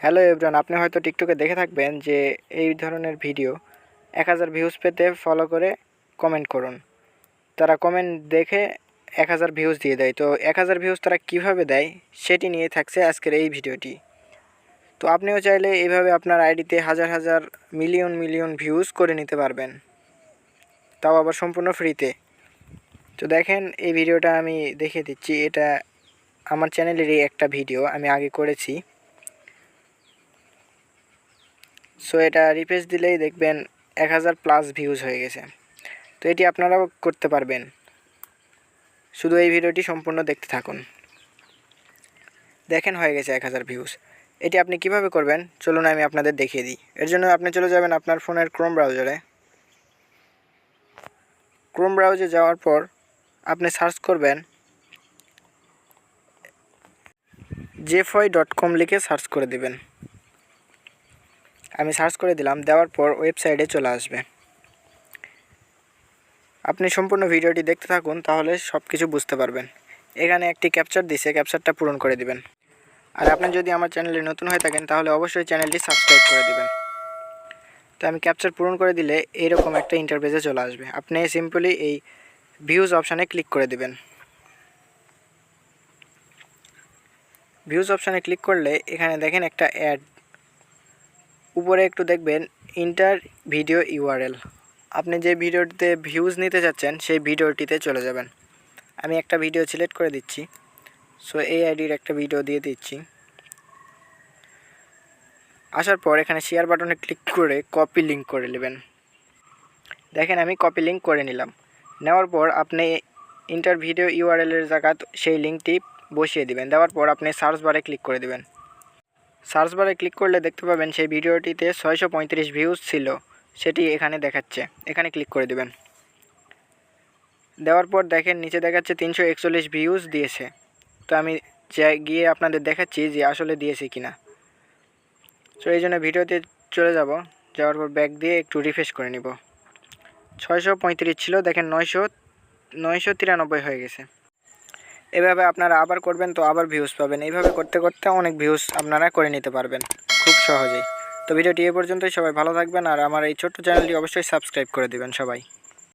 Hello everyone আপনি হয়তো টিকটকে দেখে থাকবেন যে এই ধরনের ভিডিও এক হাজার ভিউজ পেতে ফলো করে কমেন্ট করুন। তারা কমেন্ট দেখে এক হাজার ভিউজ দিয়ে দেয়। তো এক হাজার ভিউজ তারা কীভাবে দেয় সেটি নিয়ে থাকছে আজকের এই ভিডিওটি। তো আপনিও চাইলে এইভাবে আপনার আইডিতে হাজার হাজার মিলিয়ন মিলিয়ন ভিউজ করে নিতে পারবেন। তাও আবার সম্পূর্ণ ফ্রিতে তো দেখেন, এই ভিডিওটা আমি দেখিয়ে দিচ্ছি। এটা আমার চ্যানেলেরই একটা ভিডিও আমি আগে করেছি। সো এটা রিফ্রেশ দিলেই দেখবেন এক হাজার প্লাস ভিউজ হয়ে গেছে। তো এটি আপনারাও করতে পারবেন। শুধু এই ভিডিওটি সম্পূর্ণ দেখতে থাকুন। দেখেন হয়ে গেছে এক হাজার ভিউজ এটি আপনি কীভাবে করবেন? চলুন আমি আপনাদের দেখিয়ে দিই। এর জন্য আপনি চলে যাবেন আপনার ফোনের ক্রোম ব্রাউজারে ক্রোম ব্রাউজে যাওয়ার পর আপনি সার্চ করবেন জেফয় ডট কম লিখে সার্চ করে দিবেন। আমি সার্চ করে দিলাম, দেওয়ার পর ওয়েবসাইটে চলে আসবে। আপনি সম্পূর্ণ ভিডিওটি দেখতে থাকুন, তাহলে সব কিছু বুঝতে পারবেন। এখানে একটি ক্যাপচার দিছে, ক্যাপচারটা পূরণ করে দিবেন। আর আপনি যদি আমার চ্যানেলে নতুন হয়ে থাকেন, তাহলে অবশ্যই চ্যানেলটি সাবস্ক্রাইব করে দিবেন। তো আমি ক্যাপচার পূরণ করে দিলে এইরকম একটা ইন্টারভেজে চলে আসবে। আপনি সিম্পলি এই ভিউজ অপশানে ক্লিক করে দিবেন। ভিউজ অপশানে ক্লিক করলে এখানে দেখেন একটা অ্যাড উপরে একটু দেখবেন ইন্টার ভিডিও ইউআরএল আপনি যে ভিডিওটিতে ভিউজ নিতে চাচ্ছেন সেই ভিডিওটিতে চলে যাবেন। আমি একটা ভিডিও সিলেক্ট করে দিচ্ছি। সো এই আইডির একটা ভিডিও দিয়ে দিচ্ছি। আসার পর এখানে শেয়ার বাটনে ক্লিক করে কপি লিঙ্ক করে নেবেন। দেখেন, আমি কপি লিঙ্ক করে নিলাম। নেওয়ার পর আপনি ইন্টার ভিডিও ইউআরএলের জায়গা সেই লিঙ্কটি বসিয়ে দিবেন। দেওয়ার পর আপনি সার্চ বারে ক্লিক করে দিবেন। সার্চ বারে ক্লিক করলে দেখতে পাবেন সেই ভিডিওটিতে ছয়শো পঁয়ত্রিশ ভিউজ ছিল। সেটি এখানে দেখাচ্ছে। এখানে ক্লিক করে দেবেন। দেওয়ার পর দেখেন, নিচে দেখাচ্ছে তিনশো একচল্লিশ ভিউজ দিয়েছে। তো আমি গিয়ে আপনাদের দেখাচ্ছি যে আসলে দিয়েছে কিনা। তো এই জন্য ভিডিওতে চলে যাব। যাওয়ার পর ব্যাক দিয়ে একটু রিফ্রেশ করে নিব। ছয়শো পঁয়ত্রিশ ছিল, দেখেন নয়শো নয়শো তিরানব্বই হয়ে গেছে। এভাবে আপনারা আবার করবেন তো আবার ভিউজ পাবেন। এইভাবে করতে করতে অনেক ভিউজ আপনারা করে নিতে পারবেন, খুব সহজেই। তো ভিডিওটি এ পর্যন্তই, সবাই ভালো থাকবেন আর আমার এই ছোট্ট চ্যানেলটি অবশ্যই সাবস্ক্রাইব করে দেবেন সবাই।